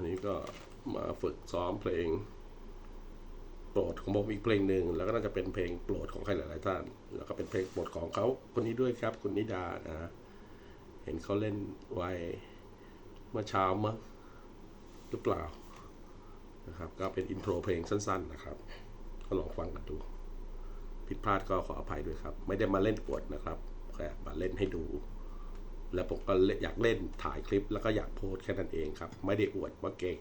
วันนี้ก็มาฝึกซ้อมเพลงโปรดของผมอีกเพลงหนึ่งแล้วก็น่าจะเป็นเพลงโปรดของใครหลายๆท่าน แล้วก็เป็นเพลงโปรดของเขาคนนี้ด้วยครับ คุณนิดานะ เห็นเขาเล่นไว้เมื่อเช้ามั้งหรือเปล่านะครับ ก็เป็นอินโทรเพลงสั้น ๆ นะครับ ก็ลองฟังกันดู ผิดพลาดก็ขออภัยด้วยครับ ไม่ได้มาเล่นอวดนะครับแค่มาเล่นให้ดู แล้วผมก็อยากเล่นถ่ายคลิปแล้วก็อยากโพสแค่นั้นเองครับ ไม่ได้อวดว่าเก่ง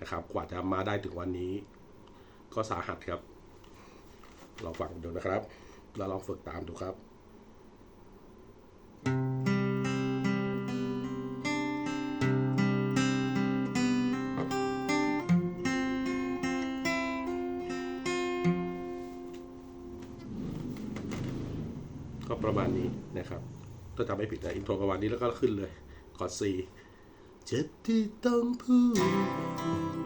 นะครับ กว่าจะมาได้ถึงวันนี้ ก็สาหัสครับลองฟังดูนะครับ แล้วลองฝึกตามดูครับก็ประมาณนี้นะครับ ถ้าจำไม่ผิดนะอินโทรประมาณนี้แล้วก็ขึ้นเลยกอดซีเจ็บที่ต้องพูด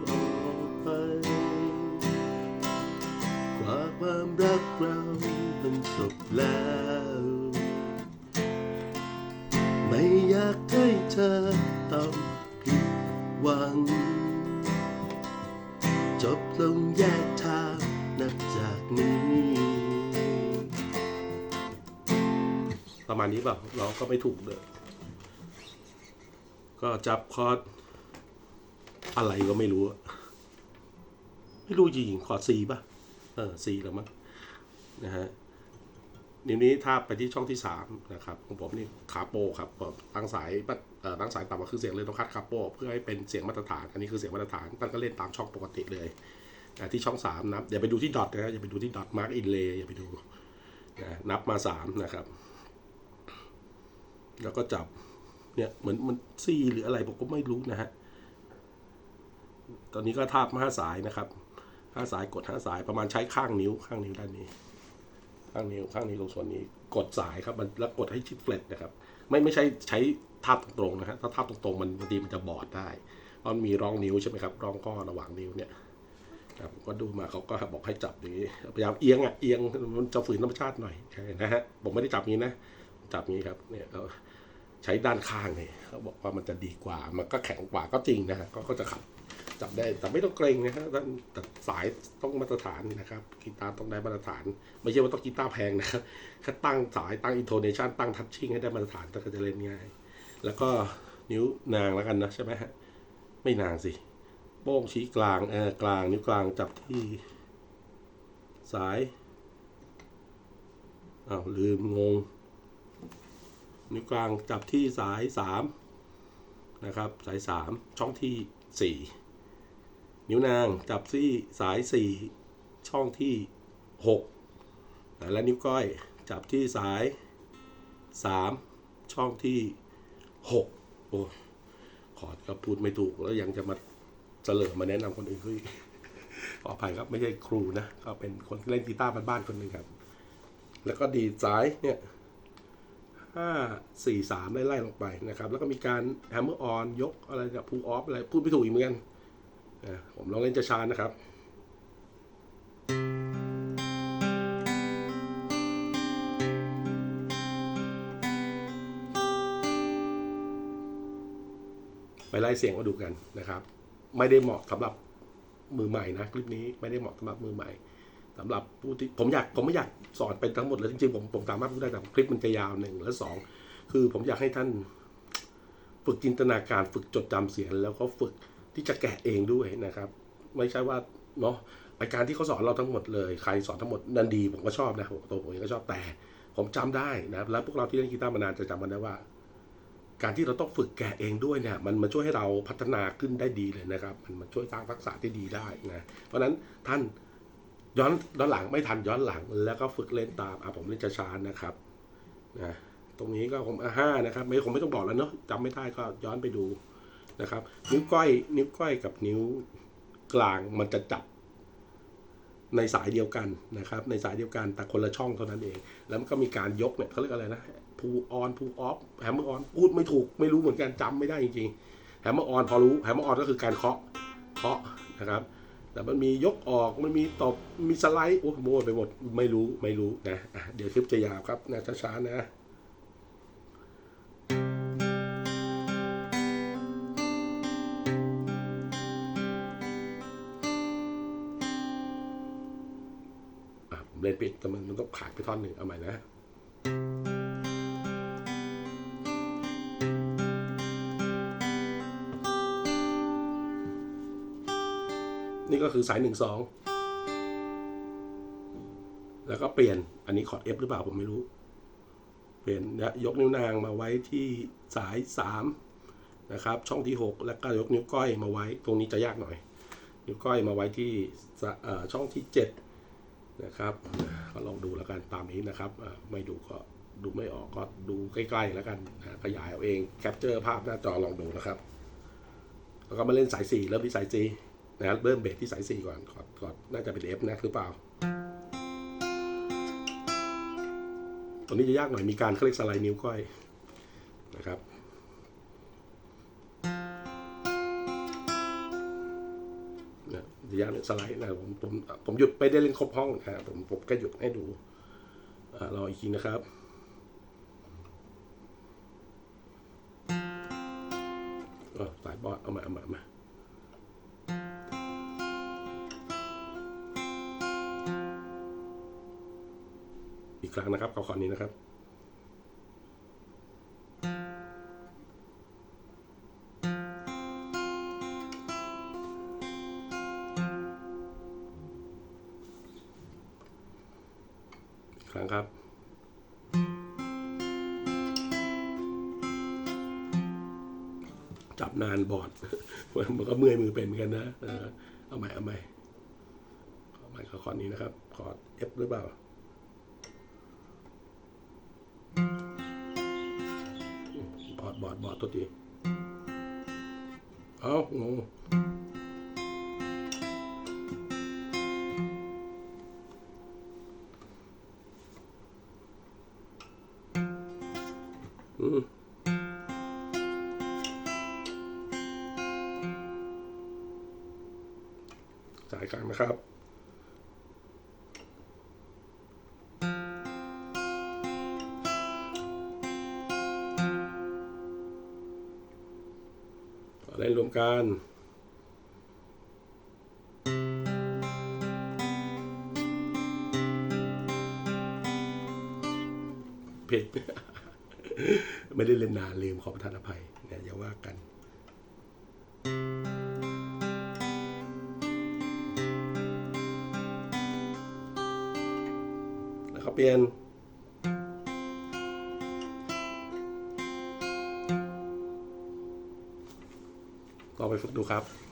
ออกไปกว่าความรักเรามันจบแล้ว ไม่อยากให้ ณนี้เปล่าเราก็ไม่ถูกเลยก็จับคอร์ดอะไรก็ไม่รู้ ไม่รู้จริงคอร์ดซีป่ะ เออซีแล้วมั้งนะฮะนิ้วนี้ถ้าไปที่ช่องที่สามนะครับของผมนี่คาโปครับตั้งสายตั้งสายต่ำมาคือเสียงเลยต้องคัดคาโป เพื่อให้เป็นเสียงมาตรฐาน อันนี้คือเสียงมาตรฐานตั้งก็เล่นตามช่องปกติเลยอ่ที่ช่องสามนับอย่าไปดูที่ดอทนะอย่าไปดูที่ดอทมาร์กอินเลย์อย่าไปดูนะนับมาสามนะครับ แล้วก็จับ เนี่ยเหมือนมันซีหรืออะไรผมก็ไม่รู้นะฮะ ตอนนี้ก็ทาบห้าสายนะครับห้าสายกดห้าสายประมาณใช้ข้างนิ้วข้างนิ้วด้านนี้ ข้างนิ้วข้างนิ้วตรงส่วนนี้ กดสายครับมันแล้วกดให้ชิดเฟลตนะครับ ไม่ไม่ใช่ใช้ทาบตรงๆนะฮะถ้าทาบตรงๆมันบางทีมันจะบอดได้เพราะมันมีร่องนิ้วใช่ไหมครับร่องข้อระหว่างนิ้วเนี่ยครับผมก็ดูมาเขาก็บอกให้จับอย่างนี้พยายามเอียงอะเอียงมันจะฝืนธรรมชาติหน่อยนะฮะผมไม่ได้จับงี้นะจับงี้ครับเนี่ยเรา ใช้ด้านข้างเนี่ยเขาบอกว่ามันจะดีกว่า มันก็แข็งกว่าก็จริงนะฮะก็จะขับจับได้แต่ไม่ต้องเกรงนะฮะท่านแต่สายต้องมาตรฐานนะครับกีตาร์ต้องได้มาตรฐาน ไม่ใช่ว่าต้องกีตาร์แพงนะครับแค่ตั้งสายตั้งอินโทเนชันตั้งทัชชิ่งให้ได้มาตรฐานก็จะเล่นง่าย แล้วก็นิ้วนางแล้วกันนะใช่ไหมฮะไม่นางสิโป้งชี้กลางเออกลางนิ้วกลางจับที่สายอ้าวลืมงง นิ้วกลางจับที่สายสามนะครับ สายสามช่องที่สี่นิ้วนางจับที่สายสี่ช่องที่หกและนิ้วก้อยจับที่สายสามช่องที่หกโอ้ขอดก็พูดไม่ถูกแล้วยังจะมาเสลอมาแนะนำคนอื่นเขาอีกขออภัยครับไม่ใช่ครูนะ ก็เป็นคนเล่นกีตาร์บ้านๆคนหนึ่งครับ แล้วก็ดีดสายเนี่ย ห้าสี่สามไล่ๆลงไปนะครับ แล้วก็มีการแฮมเมอร์ออนยกอะไรกับพูออฟอะไร พูดไม่ถูกอีกเหมือนกันผมลองเล่นช้าๆนะครับไปไล่เสียงมาดูกันนะครับ ไม่ได้เหมาะสำหรับมือใหม่นะคลิปนี้ไม่ได้เหมาะสำหรับมือใหม่ สำหรับผู้ที่ผมอยากผมไม่อยากสอนไปทั้งหมดเลยจริงๆผมผมสามารถพูดได้แต่คลิปมันจะยาวหนึ่งและสองคือผมอยากให้ท่านฝึกจินตนาการฝึกจดจำเสียง แล้วก็ฝึกที่จะแกะเองด้วยนะครับ ไม่ใช่ว่าเนาะอาการที่เขาสอนเราทั้งหมดเลยใครสอนทั้งหมดนั่นดีผมก็ชอบนะผมตัวผมเองก็ชอบแต่ผมจำได้นะแล้วพวกเราที่เล่นกีตาร์มานานจะจำมันได้ว่า การที่เราต้องฝึกแกะเองด้วยเนี่ยมันมาช่วยให้เราพัฒนาขึ้นได้ดีเลยนะครับ มันมาช่วยสร้างทักษะที่ดีได้นะเพราะฉะนั้นท่าน ย้อนย้อนหลังไม่ทันย้อนหลังแล้วก็ฝึกเล่นตามอะผมเล่นช้าๆนะครับนะตรงนี้ก็ผมห้านะครับ ไม่ผมไม่ต้องบอกแล้วเนาะจำไม่ได้ก็ย้อนไปดูนะครับ นิ้วก้อยนิ้วก้อยกับนิ้วกลางมันจะจับในสายเดียวกันนะครับ ในสายเดียวกันแต่คนละช่องเท่านั้นเอง แล้วมันก็มีการยกเนี่ยเขาเรียกอะไรนะพูออนพูออฟแฮมเมอร์ออนพูดไม่ถูกไม่รู้เหมือนกันจำไม่ได้จริงๆแฮมเมอร์ออนพอรู้แฮมเมอร์ออนก็คือการเคาะเคาะนะครับ แต่มันมียกออกมันมีตบมีสไลด์โอ้โหม่ไปหมดไม่รู้ไม่รู้นะเดี๋ยวคลิปจะยาวครับนะช้าๆนะเล่นปิดแต่มันมันต้องขาดไปท่อนหนึ่งเอาใหม่นะ นี่ก็คือสายหนึ่งสองแล้วก็เปลี่ยนอันนี้คอร์ด F หรือเปล่าผมไม่รู้ เปลี่ยนยกนิ้วนางมาไว้ที่สายสามนะครับช่องที่หกแล้วก็ยกนิ้วก้อยมาไว้ ตรงนี้จะยากหน่อย นิ้วก้อยมาไว้ที่ช่องที่เจ็ดนะครับ ก็ลองดูแล้วกันตามนี้นะครับ ไม่ดูก็ดูไม่ออกก็ดูใกล้ๆแล้วกันขยายเอาเองแคปเจอร์ภาพหน้าจอลองดูนะครับ แล้วก็มาเล่นสายสี่เริ่มที่สาย G นะครับเริ่มเบสที่สายสี่ก่อนก่อนก่อนน่าจะเป็น F นะหรือเปล่าตรงนี้จะยากหน่อยมีการเขาเรียกสไลด์นิ้วก้อยนะครับนี่ยจะยากเนี่ยสไลด์นะผมผมผมหยุดไปได้เล่นครบห้องนะผมผมก็หยุดให้ดูอรออีกทีนะครับสายบอดเอามาเอามาเอามา ครั้งนะครับขอขอนี้นะครับครั้งครับจับนานบอดมันก็เมื่อยมือเป็นเหมือนกันนะ เออเอาใหม่เอาใหม่เอาใหม่ขอขอนี้นะครับขอ F หรือเปล่า บอดบอดบอดตัวทีเอางงอืมสายกลางนะครับ นรวมกันผิดไม่ได้เล่นนานลืมขอประทานอภัยเนี่ยอย่าว่ากัน แล้วก็เปลี่ยน ไปฝึกดูครับ